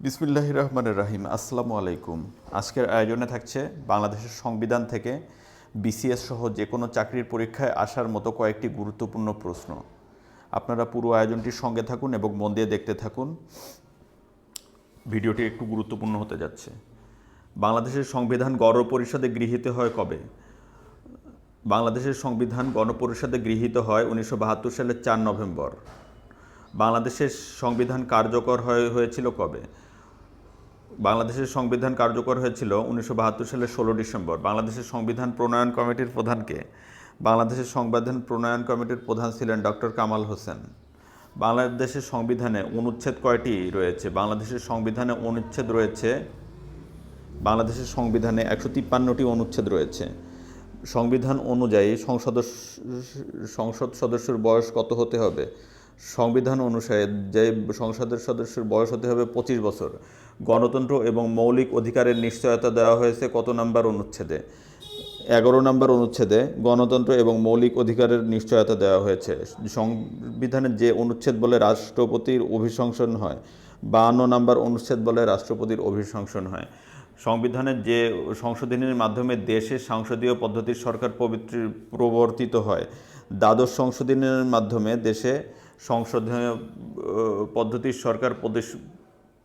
বিসমিল্লাহ রহমানের রাহিম। আসসালামু আলাইকুম। আজকের আয়োজনে থাকছে বাংলাদেশের সংবিধান থেকে বিসিএস সহ যে কোনো চাকরির পরীক্ষায় আসার মতো কয়েকটি গুরুত্বপূর্ণ প্রশ্ন। আপনারা পুরো আয়োজনটির সঙ্গে থাকুন এবং মন দিয়ে দেখতে থাকুন। ভিডিওটি একটু গুরুত্বপূর্ণ হতে যাচ্ছে। বাংলাদেশের সংবিধান গণপরিষদে গৃহীত হয় কবে? বাংলাদেশের সংবিধান গণপরিষদে গৃহীত হয় উনিশশো বাহাত্তর সালের চার নভেম্বর। বাংলাদেশের সংবিধান কার্যকর হয়ে, হয়েছিল কবে? বাংলাদেশের সংবিধান কার্যকর হয়েছিল উনিশশো বাহাত্তর সালের ষোলো ডিসেম্বর। বাংলাদেশের সংবিধান প্রণয়ন কমিটির প্রধানকে। বাংলাদেশের সংবিধান প্রণয়ন কমিটির প্রধান ছিলেন ডক্টর কামাল হোসেন। বাংলাদেশের সংবিধানে অনুচ্ছেদ কয়টি রয়েছে? বাংলাদেশের সংবিধানে অনুচ্ছেদ রয়েছে, বাংলাদেশের সংবিধানে একশো তিপ্পান্নটি অনুচ্ছেদ রয়েছে। সংবিধান অনুযায়ী সংসদ সংসদ সদস্যের বয়স কত হতে হবে? সংবিধান অনুসারে যে সংসদের সদস্যের বয়স হতে হবে পঁচিশ বছর। গণতন্ত্র এবং মৌলিক অধিকারের নিশ্চয়তা দেওয়া হয়েছে কত নাম্বার অনুচ্ছেদে? এগারো নম্বর অনুচ্ছেদে গণতন্ত্র এবং মৌলিক অধিকারের নিশ্চয়তা দেওয়া হয়েছে। সংবিধানের যে অনুচ্ছেদ বলে রাষ্ট্রপতির অভিশংসন হয়, বাহান্ন নম্বর অনুচ্ছেদ বলে রাষ্ট্রপতির অভিশংসন হয়। সংবিধানের যে সংশোধনীর মাধ্যমে দেশের সংসদীয় পদ্ধতির সরকার পবিত্র, প্রবর্তিত হয়, দ্বাদশ সংশোধনীর মাধ্যমে দেশে সংশোধনীয় পদ্ধতির সরকার প্রদেশ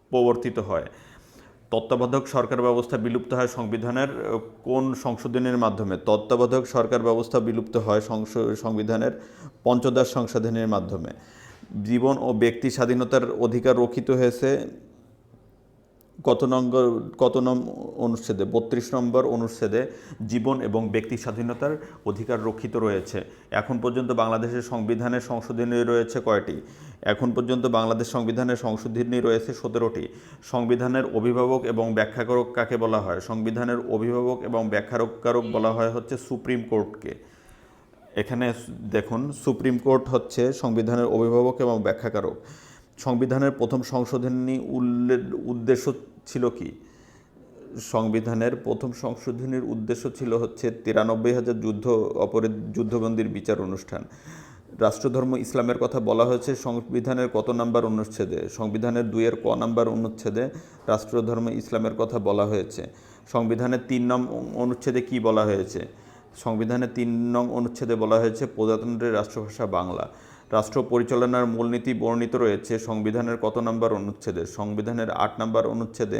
প্রবর্তিত হয়। তত্ত্বাবধায়ক সরকার ব্যবস্থা বিলুপ্ত হয় সংবিধানের কোন সংশোধনের মাধ্যমে? তত্ত্বাবধায়ক সরকার ব্যবস্থা বিলুপ্ত হয় সংবিধানের পঞ্চদশ সংশোধনের মাধ্যমে। জীবন ও ব্যক্তি স্বাধীনতার অধিকার রক্ষিত হয়েছে কত নম্বর, কত নম, অনুচ্ছেদে, বত্রিশ নম্বর অনুচ্ছেদে জীবন এবং ব্যক্তি স্বাধীনতার অধিকার রক্ষিত রয়েছে। এখন পর্যন্ত বাংলাদেশের সংবিধানের সংশোধনী রয়েছে কয়টি? এখন পর্যন্ত বাংলাদেশ সংবিধানের সংশোধনী রয়েছে সতেরোটি। সংবিধানের অভিভাবক এবং ব্যাখ্যাকারক কাকে বলা হয়? সংবিধানের অভিভাবক এবং ব্যাখ্যাকারক বলা হয় হচ্ছে সুপ্রিম কোর্টকে। এখানে দেখুন, সুপ্রিম কোর্ট হচ্ছে সংবিধানের অভিভাবক এবং ব্যাখ্যাকারক। সংবিধানের প্রথম সংশোধনী উল্লেখ, উদ্দেশ্য ছিল কি? সংবিধানের প্রথম সংশোধনীর উদ্দেশ্য ছিল হচ্ছে তিরানব্বই হাজার যুদ্ধ, অপরাধ, যুদ্ধবন্দির বিচার অনুষ্ঠান। রাষ্ট্রধর্ম ইসলামের কথা বলা হয়েছে, সংবিধানের কত নাম্বার অনুচ্ছেদে? সংবিধানের দুইয়ের ক নাম্বার অনুচ্ছেদে রাষ্ট্রধর্ম ইসলামের কথা বলা হয়েছে। সংবিধানের তিন নং অনুচ্ছেদে কি বলা হয়েছে? সংবিধানের তিন নং অনুচ্ছেদে বলা হয়েছে প্রজাতন্ত্রের রাষ্ট্রভাষা বাংলা। রাষ্ট্র পরিচালনার মূলনীতি বর্ণিত রয়েছে সংবিধানের কত নম্বর অনুচ্ছেদে? সংবিধানের আট নম্বর অনুচ্ছেদে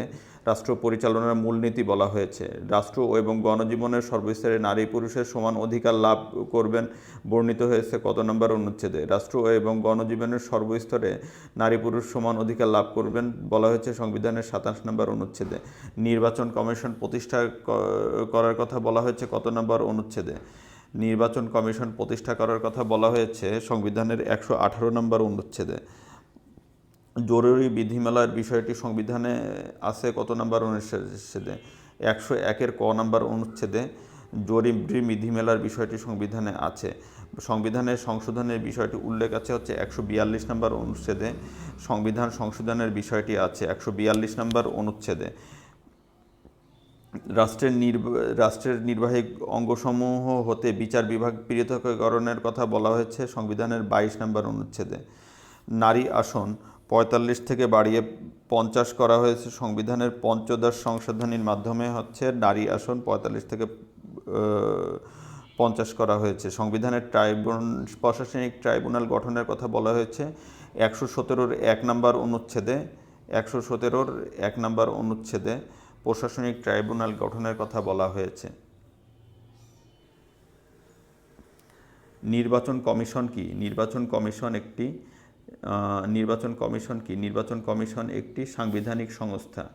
রাষ্ট্র পরিচালনার মূলনীতি বলা হয়েছে। রাষ্ট্র এবং গণজীবনের সর্বস্তরে নারী পুরুষের সমান অধিকার লাভ করবেন বর্ণিত হয়েছে কত নম্বর অনুচ্ছেদে? রাষ্ট্র এবং গণজীবনের সর্বস্তরে নারী পুরুষ সমান অধিকার লাভ করবেন বলা হয়েছে সংবিধানের সাতাশ নম্বর অনুচ্ছেদে। নির্বাচন কমিশন প্রতিষ্ঠা করার কথা বলা হয়েছে কত নম্বর অনুচ্ছেদে? নির্বাচন কমিশন প্রতিষ্ঠা করার কথা বলা হয়েছে সংবিধানের একশো আঠারো নম্বর অনুচ্ছেদে। জরুরি বিধিমালার বিষয়টি সংবিধানে আছে কত নম্বর অনুচ্ছেদে? একশো একের ক নম্বর অনুচ্ছেদে জরুরি বিধিমেলার বিষয়টি সংবিধানে আছে। সংবিধানের সংশোধনের বিষয়টি উল্লেখ আছে হচ্ছে একশো বিয়াল্লিশ নম্বর অনুচ্ছেদে। সংবিধান সংশোধনের বিষয়টি আছে একশো বিয়াল্লিশ নম্বর অনুচ্ছেদে। রাষ্ট্রের নির্ব- রাষ্ট্রের নির্বাহী অঙ্গসমূহ হতে বিচার বিভাগ পৃথকীকরণের কথা বলা হয়েছে। সংবিধানের বাইশ নম্বর অনুচ্ছেদে। নারী আসন পঁয়তাল্লিশ থেকে বাড়িয়ে পঞ্চাশ করা হয়েছে। সংবিধানের পঞ্চদশ সংশোধনীর মাধ্যমে হচ্ছে নারী আসন পঁয়তাল্লিশ থেকে পঞ্চাশ করা হয়েছে। সংবিধানের ট্রাইব্যুন, প্রশাসনিক ট্রাইব্যুনাল গঠনের কথা বলা হয়েছে। একশো সতেরোর এক নম্বর অনুচ্ছেদে, একশো সতেরোর এক নম্বর অনুচ্ছেদে প্রশাসনিক ট্রাইব্যুনাল গঠনের কথা বলা হয়েছে। নির্বাচন কমিশন কি? নির্বাচন কমিশন একটি নির্বাচন কমিশন কি? নির্বাচন কমিশন একটি সাংবিধানিক সংস্থা।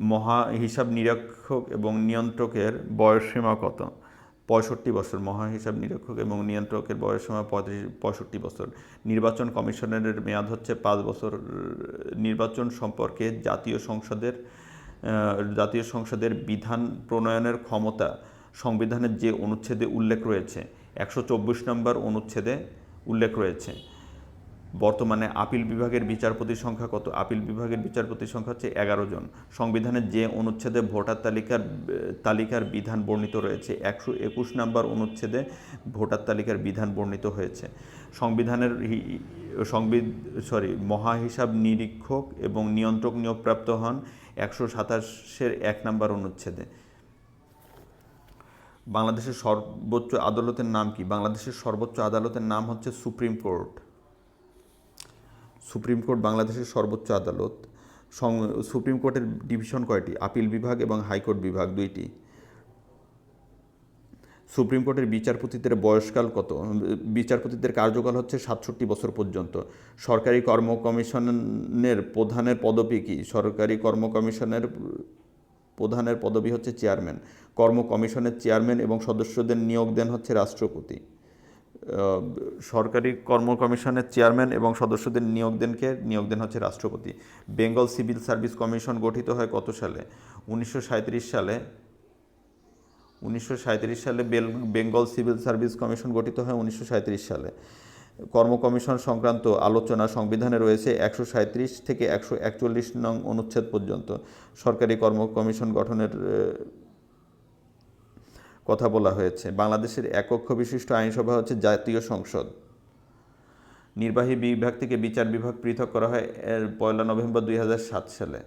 মহা হিসাব নিরীক্ষক এবং নিয়ন্ত্রকের বয়সসীমা কত? পঁয়ষট্টি বছর মহা হিসাব নিরীক্ষক এবং নিয়ন্ত্রকের বয়স সময় পঁয়ত্রিশ পঁয়ষট্টি বছর। নির্বাচন কমিশনের মেয়াদ হচ্ছে পাঁচ বছর। নির্বাচন সম্পর্কে জাতীয় সংসদের জাতীয় সংসদের বিধান প্রণয়নের ক্ষমতা সংবিধানের যে অনুচ্ছেদে উল্লেখ রয়েছে, একশো চব্বিশ নম্বর অনুচ্ছেদে উল্লেখ রয়েছে। বর্তমানে আপিল বিভাগের বিচারপতির সংখ্যা কত? আপিল বিভাগের বিচারপতির সংখ্যা হচ্ছে এগারো জন। সংবিধানের যে অনুচ্ছেদে ভোটার তালিকার তালিকার বিধান বর্ণিত রয়েছে, একশো একুশ নম্বর অনুচ্ছেদে ভোটার তালিকার বিধান বর্ণিত হয়েছে। সংবিধানের সংবিধ সরি, মহাহিসাব নিরীক্ষক এবং নিয়ন্ত্রক নিয়োগপ্রাপ্ত হন একশো সাতাশের এক নম্বর অনুচ্ছেদে। বাংলাদেশের সর্বোচ্চ আদালতের নাম কি? বাংলাদেশের সর্বোচ্চ আদালতের নাম হচ্ছে সুপ্রিম কোর্ট। সুপ্রিম কোর্ট বাংলাদেশের সর্বোচ্চ আদালত সুপ্রিম কোর্টের ডিভিশন কয়টি? আপিল বিভাগ এবং হাইকোর্ট বিভাগ দুইটি। সুপ্রিম কোর্টের বিচারপতিদের বয়সকাল কত? বিচারপতিদের কার্যকাল হচ্ছে সাতষট্টি বছর পর্যন্ত। সরকারি কর্ম কমিশনের প্রধানের পদবি কি? সরকারি কর্ম কমিশনের প্রধানের পদবি হচ্ছে চেয়ারম্যান। কর্ম কমিশনের চেয়ারম্যান এবং সদস্যদের নিয়োগ দেন হচ্ছে রাষ্ট্রপতি। সরকারি কর্ম কমিশনের চেয়ারম্যান এবং সদস্যদের নিয়োগ দেনকে, নিয়োগ দেন হচ্ছে রাষ্ট্রপতি। বেঙ্গল সিভিল সার্ভিস কমিশন গঠিত হয় কত সালে? উনিশশো সালে। উনিশশো সালে বেঙ্গল সিভিল সার্ভিস কমিশন গঠিত হয় উনিশশো সালে। কর্ম কমিশন সংক্রান্ত আলোচনা সংবিধানে রয়েছে একশো সাঁইত্রিশ থেকে একশো একচল্লিশ নং অনুচ্ছেদ পর্যন্ত। সরকারি কর্ম কমিশন গঠনের কথা বলা হয়েছে। বাংলাদেশের একক্ষ বিশিষ্ট আইনসভা হচ্ছে জাতীয় সংসদ। নির্বাহী বিভাগ থেকে বিচার বিভাগ পৃথক করা হয় এর পয়লা নভেম্বর দুই হাজার সাত সালে।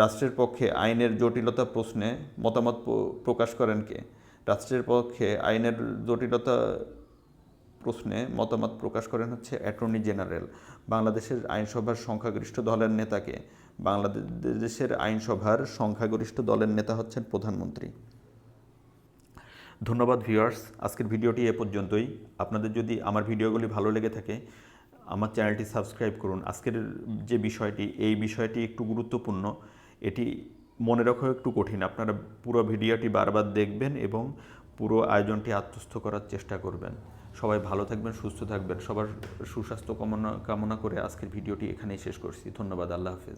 রাষ্ট্রের পক্ষে আইনের জটিলতা প্রশ্নে মতামত প্রকাশ করেন কে? রাষ্ট্রের পক্ষে আইনের জটিলতা প্রশ্নে মতামত প্রকাশ করেন হচ্ছে অ্যাটর্নি জেনারেল। বাংলাদেশের আইনসভার সংখ্যাগরিষ্ঠ দলের নেতাকে বাংলাদেশের আইনসভার সংখ্যাগরিষ্ঠ দলের নেতা হচ্ছেন প্রধানমন্ত্রী। ধন্যবাদ ভিউয়ার্স, আজকের ভিডিওটি এ পর্যন্তই। আপনাদের যদি আমার ভিডিওগুলি ভালো লেগে থাকে, আমার চ্যানেলটি সাবস্ক্রাইব করুন। আজকের যে বিষয়টি, এই বিষয়টি একটু গুরুত্বপূর্ণ। এটি মনে রাখাও একটু কঠিন। আপনারা পুরো ভিডিওটি বারবার দেখবেন এবং পুরো আয়োজনটি আত্মস্থ করার চেষ্টা করবেন। সবাই ভালো থাকবেন, সুস্থ থাকবেন। সবার সুস্বাস্থ্য কামনা কামনা করে আজকের ভিডিওটি এখানেই শেষ করছি। ধন্যবাদ, আল্লাহ হাফেজ।